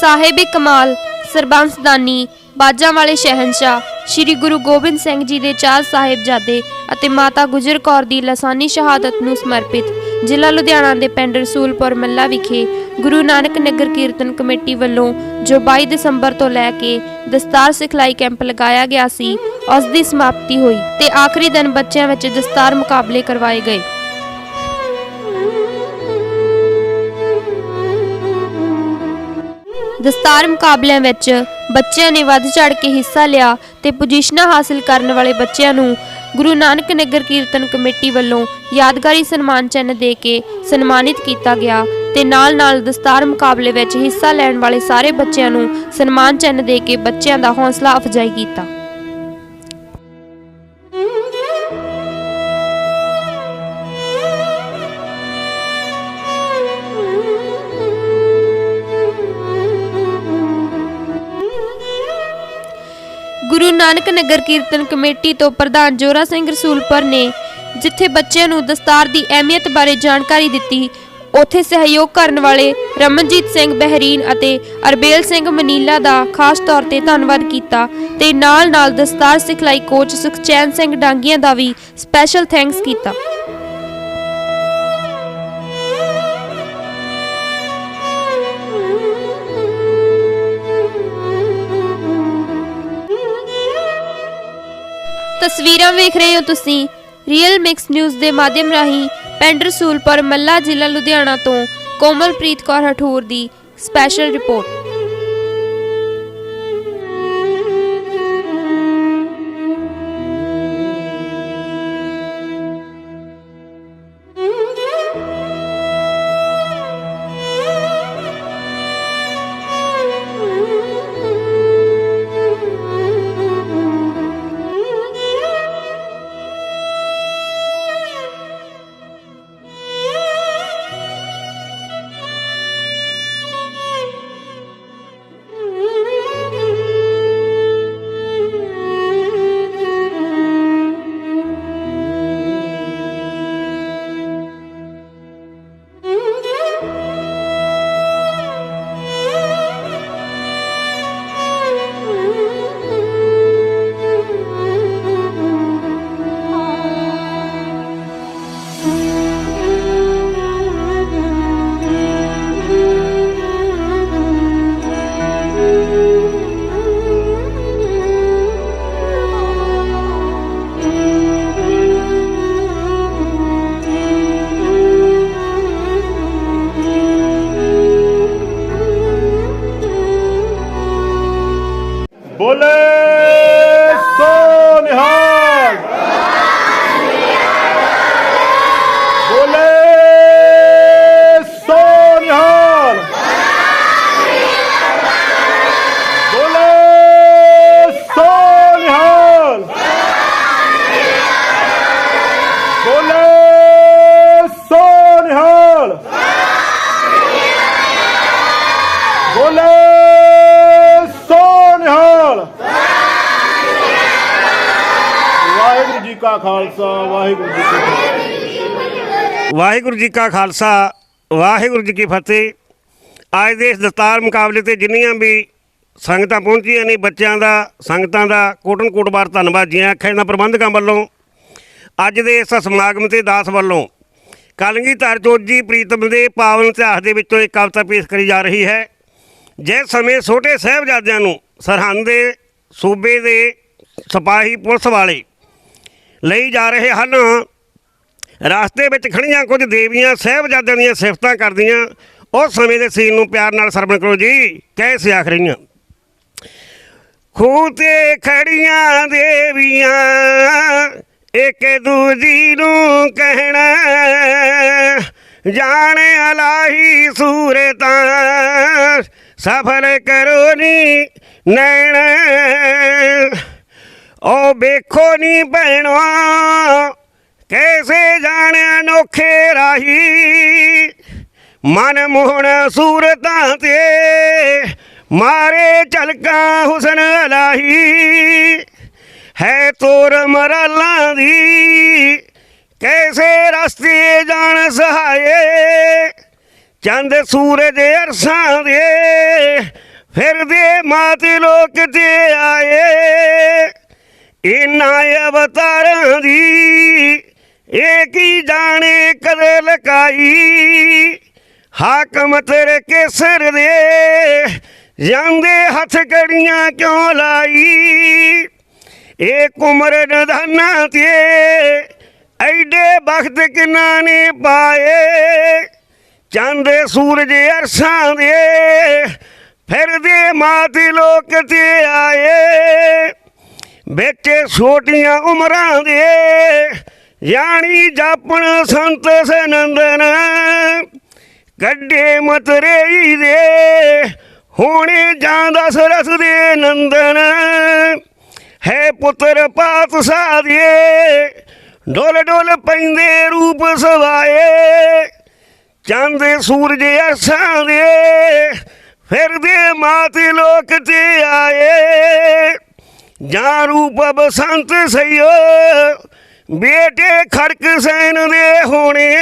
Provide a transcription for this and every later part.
ਸਾਹਿਬ ਕਮਾਲ ਸਰਬੰਸਦਾਨੀ ਬਾਜਾਂ ਵਾਲੇ ਸ਼ਹਿਨशाह ਸ੍ਰੀ ਗੁਰੂ ਗੋਬਿੰਦ ਸਿੰਘ ਜੀ ਦੇ ਚਾਰ ਸਾਹਿਬਜ਼ਾਦੇ ਅਤੇ ਮਾਤਾ ਗੁਜਰ ਕੌਰ ਦੀ ਲਸਾਨੀ ਸ਼ਹਾਦਤ ਨੂੰ ਸਮਰਪਿਤ ਜ਼ਿਲ੍ਹਾ ਲੁਧਿਆਣਾ ਦੇ ਪਿੰਡ ਰਸੂਲਪੁਰ ਮੱਲਾ ਵਿਖੇ ਗੁਰੂ ਨਾਨਕ ਨਗਰ ਕੀਰਤਨ ਕਮੇਟੀ ਵੱਲੋਂ ਜੋ 22 ਦਸੰਬਰ ਤੋਂ ਲੈ ਕੇ ਦਸਤਾਰ ਸਿਖਲਾਈ ਕੈਂਪ ਲਗਾਇਆ ਗਿਆ ਸੀ, ਉਸ ਦੀ ਸਮਾਪਤੀ ਹੋਈ ਤੇ ਆਖਰੀ ਦਿਨ ਬੱਚਿਆਂ ਵਿੱਚ ਦਸਤਾਰ ਮੁਕਾਬਲੇ ਕਰਵਾਏ ਗਏ। ਦਸਤਾਰ ਮੁਕਾਬਲਿਆਂ ਵਿੱਚ ਬੱਚਿਆਂ ਨੇ ਵੱਧ ਚੜ ਕੇ ਹਿੱਸਾ ਲਿਆ ਤੇ ਪੋਜੀਸ਼ਨਾਂ ਹਾਸਲ ਕਰਨ ਵਾਲੇ ਬੱਚਿਆਂ ਨੂੰ ਗੁਰੂ ਨਾਨਕ ਨਗਰ ਕੀਰਤਨ ਕਮੇਟੀ ਵੱਲੋਂ ਯਾਦਗਾਰੀ ਸਨਮਾਨ ਚਿੰਨ੍ਹ ਦੇ ਕੇ ਸਨਮਾਨਿਤ ਕੀਤਾ ਗਿਆ ਤੇ ਨਾਲ-ਨਾਲ ਦਸਤਾਰ ਮੁਕਾਬਲੇ ਵਿੱਚ ਹਿੱਸਾ ਲੈਣ ਵਾਲੇ ਸਾਰੇ ਬੱਚਿਆਂ ਨੂੰ ਸਨਮਾਨ ਚਿੰਨ੍ਹ ਦੇ ਕੇ ਬੱਚਿਆਂ ਦਾ ਹੌਸਲਾ ਅਫਜ਼ਾਈ ਕੀਤਾ। ਨਾਨਕ ਨਗਰ ਕੀਰਤਨ ਕਮੇਟੀ ਤੋਂ ਪ੍ਰਧਾਨ ਜੋਰਾ ਸਿੰਘ ਰਸੂਲਪੁਰ ਨੇ, ਜਿੱਥੇ ਬੱਚਿਆਂ ਨੂੰ ਦਸਤਾਰ ਦੀ ਅਹਿਮੀਅਤ ਬਾਰੇ ਜਾਣਕਾਰੀ ਦਿੱਤੀ, ਉੱਥੇ ਸਹਿਯੋਗ ਕਰਨ ਵਾਲੇ ਰਮਨਜੀਤ ਸਿੰਘ ਬਹਿਰੀਨ ਅਤੇ ਅਰਬੇਲ ਸਿੰਘ ਮਨੀਲਾ ਦਾ ਖਾਸ ਤੌਰ ਤੇ ਧੰਨਵਾਦ ਕੀਤਾ ਤੇ ਨਾਲ-ਨਾਲ ਦਸਤਾਰ ਸਿਖਲਾਈ ਕੋਚ ਸੁਖਚੈਨ ਸਿੰਘ ਡਾਂਗੀਆਂ ਦਾ ਵੀ ਸਪੈਸ਼ਲ ਥੈਂਕਸ ਕੀਤਾ। ਤਸਵੀਰਾਂ ਵੇਖ ਰਹੇ ਹੋ ਤੁਸੀਂ ਰੀਅਲ ਮਿਕਸ ਨਿਊਜ਼ ਦੇ ਮਾਧਿਅਮ ਰਾਹੀਂ ਪਿੰਡ ਰਸੂਲਪੁਰ ਮੱਲਾ ਜ਼ਿਲ੍ਹਾ ਲੁਧਿਆਣਾ ਤੋਂ ਕੋਮਲਪ੍ਰੀਤ ਕੌਰ ਹਠੂਰ ਦੀ ਸਪੈਸ਼ਲ ਰਿਪੋਰਟ ਕਾ ਖਾਲਸਾ, ਵਾਹਿਗੁਰੂ ਜੀ ਕੀ ਫਤਿਹ। ਵਾਹਿਗੁਰੂ ਜੀ ਕਾ ਖਾਲਸਾ, ਵਾਹਿਗੁਰੂ ਜੀ ਕੀ ਫਤਿਹ। ਅੱਜ ਦੇ ਇਸ ਦਸਤਾਰ ਮੁਕਾਬਲੇ ਤੇ ਜਿੰਨੀਆਂ ਵੀ ਸੰਗਤਾਂ ਪਹੁੰਚੀਆਂ ਨੇ, ਬੱਚਿਆਂ ਦਾ, ਸੰਗਤਾਂ ਦਾ ਕੋਟਨ ਕੋਟ ਬਾਰ ਧੰਨਵਾਦ ਜੀ। ਆਖਿਆ ਇਹਨਾਂ ਪ੍ਰਬੰਧਕਾਂ ਵੱਲੋਂ, ਅੱਜ ਦੇ ਇਸ ਸਮਾਗਮ ਤੇ ਦਾਸ ਵੱਲੋਂ ਕਲਗੀਧਰ ਜੀ, ਪ੍ਰੀਤਮ ਦੇ ਪਾਵਨ ਇਤਿਹਾਸ ਦੇ ਵਿੱਚੋਂ ਇੱਕ ਕਵਿਤਾ ਪੇਸ਼ ਕਰੀ ਜਾ ਰਹੀ ਹੈ। ਜਿਸ ਸਮੇਂ ਛੋਟੇ ਸਾਹਿਬਜ਼ਾਦਿਆਂ ਨੂੰ ਸਰਹੰਦ ਦੇ ਸੂਬੇ ਦੇ ਸਿਪਾਹੀ ਪੁਲਿਸ ਵਾਲੇ ਲਈ ਜਾ ਰਹੇ ਹਨ। ਰਸਤੇ ਵਿੱਚ ਖੜੀਆਂ ਕੁਝ ਦੇਵੀਆਂ ਸਾਹਿਬਜ਼ਾਦਿਆਂ ਦੀਆਂ ਸਿਫਤਾਂ ਕਰਦੀਆਂ। ਉਸ ਸਮੇਂ ਦੇ ਸੀਨ ਨੂੰ ਪਿਆਰ ਨਾਲ ਸਰਵਣ ਕਰੋ ਜੀ ਕੈਸੇ ਆਖ ਰਹੀਆਂ ਖੂਹ ਤੇ ਖੜੀਆਂ ਦੇਵੀਆਂ, ਇੱਕ ਦੂਜੀ ਨੂੰ ਕਹਿਣਾ, ਜਾਣੇ ਅਲਾਹੀ ਸੂਰਤਾਂ, ਸਫਲ ਕਰੋ ਨੀ ਨੈਣ। ਓ ਵੇਖੋ ਨੀ ਭੈਣੋ, ਕੈਸੇ ਜਾਣੇ ਅਨੋਖੇ ਰਾਹੀ? ਮਨ ਮੋਹਣ ਸੂਰਤਾਂ ਤੇ ਮਾਰੇ ਝਲਕਾਂ ਹੁਸਨ ਅਲਾਹੀ। ਹੈ ਤੋਰ ਮਰਾਲਾਂ ਦੀ, ਕੈਸੇ ਰਸਤੇ ਜਾਣ ਸਹਾਏ? ਚੰਦ ਸੂਰਜ ਅਰਸਾਂ ਦੇ ਫਿਰਦੇ ਮਾਤ ਲੋਕ ਤੇ ਆਏ। ਇਨਾਂ ਅਵਤਾਰਾਂ ਦੀ ਇਹ ਕੀ ਜਾਣੇ ਕਦੇ ਲਕਾਈ? ਹਾਕਮ ਤੇਰੇ ਕੇਸਰ ਦੇ ਜਾਂਦੇ ਹੱਥ ਕੜੀਆਂ ਕਿਉਂ ਲਾਈ? ਇਹ ਕੁਮਰ ਨਦਾਨਾ ਤੇ ਐਡੇ ਬਖਤ ਕਿਨਾਂ ਨੇ ਪਾਏ? ਚੰਦ ਸੂਰਜ ਅਰਸਾਂ ਦੇ ਫਿਰਦੇ ਮਾਤੇ ਲੋਕ ਤੇ ਆਏ। ਵਿੱਚ ਛੋਟੀਆਂ ਉਮਰਾਂ ਦੇ ਯਾਨੀ ਜਾਪਣ ਸੰਤ ਸਨੰਦਨ ਗੱਡੇ ਮਤਰੇਈ ਦੇ, ਹੋਣੇ ਜਾਂਦਾ ਸਰਸ ਦੇ ਨੰਦਨ। ਹੈ ਪੁੱਤਰ ਪਾਤਸ਼ਾਹ ਦੇ, ਡੋਲ ਡੋਲ ਪੈਂਦੇ ਰੂਪ ਸਵਾਏ। ਚੰਦ ਸੂਰਜ ਅਰਸਾਂ ਦੇ ਫਿਰਦੇ ਮਾਤ ਲੋਕ ਤੇ ਆਏ। ਜਾਂ ਰੂਪ ਬਸੰਤ ਸਈਓ, ਬੇਟੇ ਖੜਕ ਸੈਨ ਦੇ ਹੋਣੇ।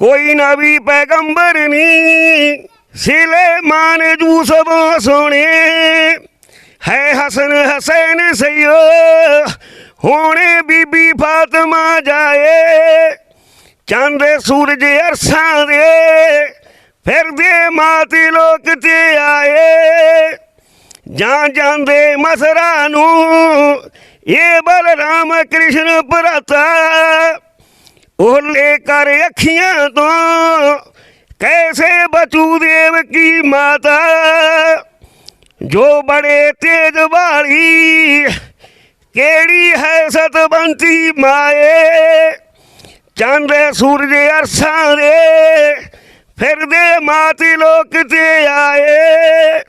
ਕੋਈ ਨਵੀ ਪੈਗੰਬਰ ਨਹੀਂ ਜੂ ਜੂਸਫ ਸੋਹਣੇ। ਹੈ ਹਸਨ ਹਸੈਨ ਸਈਓ, ਹੋਣੇ ਬੀਬੀ ਫਾਤਮਾ ਜਾਏ। ਚੰਦ ਸੂਰਜ ਅਰਸਾਂ ਦੇ, ਫਿਰਦੇ ਮਾਤੀ ਲੋਕ ਤੇ ਆਏ। ਜਾਂ ਜਾਂਦੇ ਮਸਰਾ ਨੂੰ। ਇਹ ਬਲਰਾਮ ਕ੍ਰਿਸ਼ਨ ਭਰਤਾ ਉਹ ਲੈ ਕਰ ਅੱਖੀਆਂ ਤੋਂ। ਕੈਸੇ ਬਚੂ ਦੇਵ ਕੀ ਮਾਤਾ? ਜੋ ਬੜੇ ਤੇਜ ਵਾਲੀ, ਕਿਹੜੀ ਹੈ ਸਤਵੰਤੀ ਮਾਏ? ਚੰਦ ਸੂਰਜ ਅਰਸਾਂ ਦੇ, ਫਿਰਦੇ ਮਾਤੀ ਲੋਕ ਤੇ ਆਏ।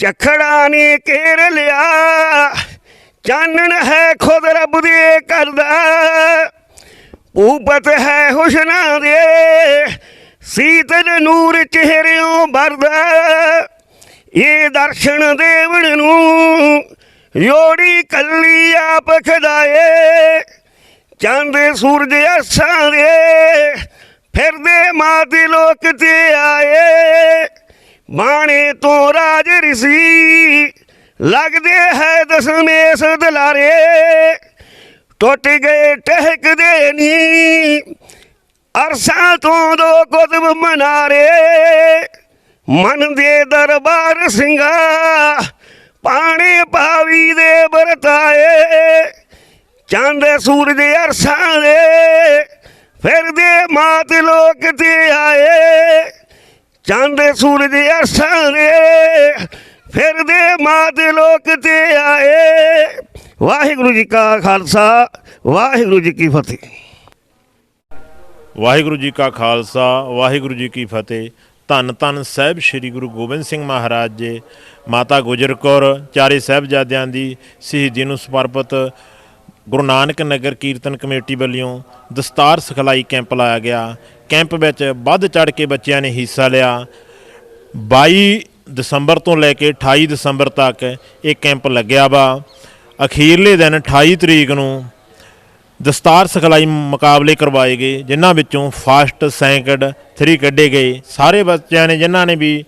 ਚਖੜਾ ਨੇ ਘੇਰ ਲਿਆ। ਚਾਨਣ ਹੈ ਖੁਦ ਰੱਬ ਦੇ ਕਰਦਾ ਪੂਪਤ ਹੈ ਹੁਸਨਾ ਦੇ। ਸੀਤਲ ਨੂਰ ਚਿਹਰਿਓਂ ਵਰਦਾ। ਇਹ ਦਰਸ਼ਨ ਦੇਵਣ ਨੂੰ ਯੋੜੀ ਕੱਲੀ ਆਪ ਖਦਾਏ ਚੰਦ ਸੂਰਜ ਅਸਾਂ ਦੇ। ਫਿਰਦੇ ਮਾਤੇ ਲੋਕ ਤੇ ਆਏ। ਬਾਣੇ ਤੋਂ ਰਾਜ ਰਿਸੀ। ਲੱਗਦੇ ਹੈ ਦਸਮੇਸ਼ ਦਲਾਰੇ ਟੁੱਟ ਗਏ ਟਹਿਕਦੇ ਨੀ। ਅਰਸਾਂ ਤੋਂ ਦੋ ਕੁਤਬ ਮਨਾਰੇ। ਮਨ ਦੇ ਦਰਬਾਰ ਸਿੰਘਾ, ਪਾਣੀ ਪਾਵੀ ਦੇ ਵਰਤਾਏ। ਚੰਦ ਸੂਰਜ ਅਰਸਾਂ ਦੇ ਫਿਰਦੇ ਮਾਤ ਲੋਕ ਤੇ ਆਏ। ਚੰਦ ਸੂਰਜ ਅਰਸਾਂ ਫਿਰਦੇ ਮਾਤ ਲੋਕ ਤੇ ਆਏ। ਵਾਹਿਗੁਰੂ ਜੀ ਕਾ ਖਾਲਸਾ, ਵਾਹਿਗੁਰੂ ਜੀ ਕੀ ਫਤਿਹ। ਵਾਹਿਗੁਰੂ ਜੀ ਕਾ ਖਾਲਸਾ, ਵਾਹਿਗੁਰੂ ਜੀ ਕੀ ਫਤਿਹ। ਧੰਨ ਧੰਨ ਸਾਹਿਬ ਸ੍ਰੀ ਗੁਰੂ ਗੋਬਿੰਦ ਸਿੰਘ ਮਹਾਰਾਜ ਜੀ, ਮਾਤਾ ਗੁਜਰ ਕੌਰ, ਚਾਰੇ ਸਾਹਿਬਜ਼ਾਦਿਆਂ ਦੀ ਸ਼ਹੀਦੀ ਨੂੰ ਸਮਰਪਿਤ ਗੁਰੂ ਨਾਨਕ ਨਗਰ ਕੀਰਤਨ ਕਮੇਟੀ ਵੱਲੋਂ ਦਸਤਾਰ ਸਿਖਲਾਈ ਕੈਂਪ ਲਾਇਆ ਗਿਆ। ਕੈਂਪ ਵਿੱਚ ਵੱਧ ਚੜ ਕੇ ਬੱਚਿਆਂ ਨੇ ਹਿੱਸਾ ਲਿਆ। 22 ਦਸੰਬਰ ਤੋਂ ਲੈ ਕੇ 28 ਦਸੰਬਰ ਤੱਕ ਇਹ ਕੈਂਪ ਲੱਗਿਆ ਵਾ। ਅਖੀਰਲੇ ਦਿਨ 28 ਤਰੀਕ ਨੂੰ ਦਸਤਾਰ ਸਿਖਲਾਈ ਮੁਕਾਬਲੇ ਕਰਵਾਏ ਗਏ, ਜਿਨ੍ਹਾਂ ਵਿੱਚੋਂ ਫਸਟ ਸੈਕਿੰਡ 3 ਕੱਢੇ ਗਏ। ਸਾਰੇ ਬੱਚਿਆਂ ਨੇ, ਜਿਨ੍ਹਾਂ ਨੇ ਵੀ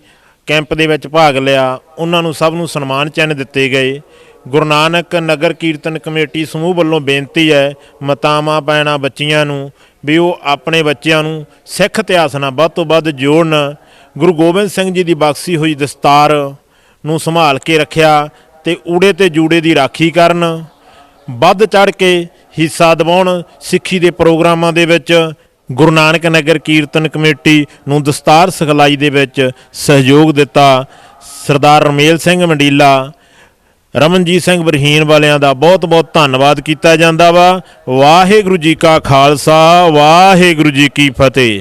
ਕੈਂਪ ਦੇ ਵਿੱਚ ਭਾਗ ਲਿਆ, ਉਹਨਾਂ ਨੂੰ ਸਭ ਨੂੰ ਸਨਮਾਨ ਚਿੰਨ੍ਹ ਦਿੱਤੇ ਗਏ। ਗੁਰੂ ਨਾਨਕ ਨਗਰ ਕੀਰਤਨ ਕਮੇਟੀ ਸਮੂਹ ਵੱਲੋਂ ਬੇਨਤੀ ਹੈ, ਮਾਤਾਵਾਂ, ਭੈਣਾਂ, ਬੱਚੀਆਂ ਨੂੰ ਵੀ ਉਹ ਆਪਣੇ ਬੱਚਿਆਂ ਨੂੰ ਸਿੱਖ ਇਤਿਹਾਸ ਨਾਲ ਵੱਧ ਤੋਂ ਵੱਧ ਜੋੜਨ, ਗੁਰੂ ਗੋਬਿੰਦ ਸਿੰਘ ਜੀ ਦੀ ਬਖਸ਼ੀ ਹੋਈ ਦਸਤਾਰ ਨੂੰ ਸੰਭਾਲ ਕੇ ਰੱਖਿਆ ਤੇ ਊੜੇ ਤੇ ਜੂੜੇ ਦੀ ਰਾਖੀ ਕਰਨ, ਵੱਧ ਚੜ ਕੇ ਹਿੱਸਾ ਦਿਵਾਉਣ, ਸਿੱਖੀ ਦੇ ਪ੍ਰੋਗਰਾਮਾਂ ਦੇ ਵਿੱਚ ਗੁਰੂ ਨਾਨਕ ਨਗਰ ਕੀਰਤਨ ਕਮੇਟੀ ਨੂੰ ਦਸਤਾਰ ਸਿਖਲਾਈ ਦੇ ਵਿੱਚ ਸਹਿਯੋਗ ਦਿੱਤਾ, ਸਰਦਾਰ ਰਮੇਲ ਸਿੰਘ ਮੰਡੀਲਾ ਰਮਨਜੀਤ ਸਿੰਘ ਬਰਹੀਨ ਵਾਲਿਆਂ ਦਾ ਬਹੁਤ ਬਹੁਤ ਧੰਨਵਾਦ ਕੀਤਾ ਜਾਂਦਾ ਵਾ। ਵਾਹਿਗੁਰੂ ਜੀ ਕਾ ਖਾਲਸਾ, ਵਾਹਿਗੁਰੂ ਜੀ ਕੀ ਫਤਿਹ।